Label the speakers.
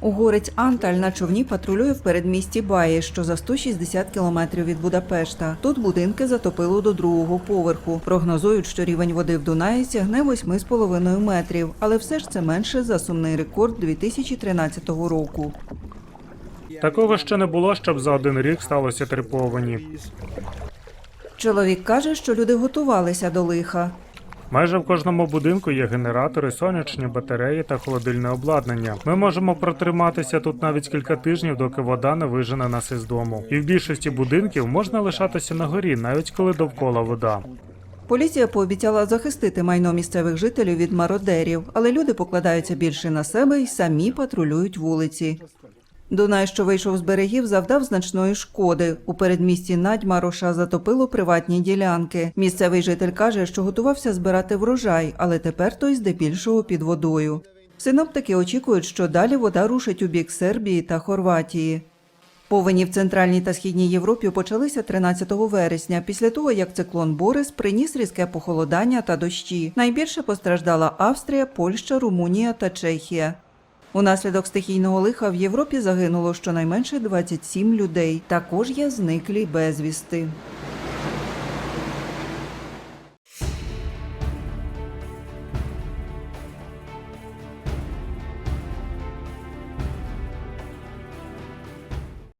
Speaker 1: Угорець Анталь на човні патрулює в передмісті Баї, що за 160 кілометрів від Будапешта. Тут будинки затопило до другого поверху. Прогнозують, що рівень води в Дунаї сягне 8,5 метрів, але все ж це менше за сумний рекорд 2013 року.
Speaker 2: Такого ще не було, щоб за один рік сталося три повені.
Speaker 1: Чоловік каже, що люди готувалися до лиха.
Speaker 2: Майже в кожному будинку є генератори, сонячні батареї та холодильне обладнання. Ми можемо протриматися тут навіть кілька тижнів, доки вода не вижене нас із дому. І в більшості будинків можна лишатися на горі, навіть коли довкола вода.
Speaker 1: Поліція пообіцяла захистити майно місцевих жителів від мародерів, але люди покладаються більше на себе і самі патрулюють вулиці. Дунай, що вийшов з берегів, завдав значної шкоди. У передмісті Надьмароша затопило приватні ділянки. Місцевий житель каже, що готувався збирати врожай, але тепер той здебільшого під водою. Синоптики очікують, що далі вода рушить у бік Сербії та Хорватії. Повені в центральній та східній Європі почалися 13 вересня, після того як циклон Борис приніс різке похолодання та дощі. Найбільше постраждала Австрія, Польща, Румунія та Чехія. Унаслідок стихійного лиха в Європі загинуло щонайменше 27 людей. Також є зниклі безвісти.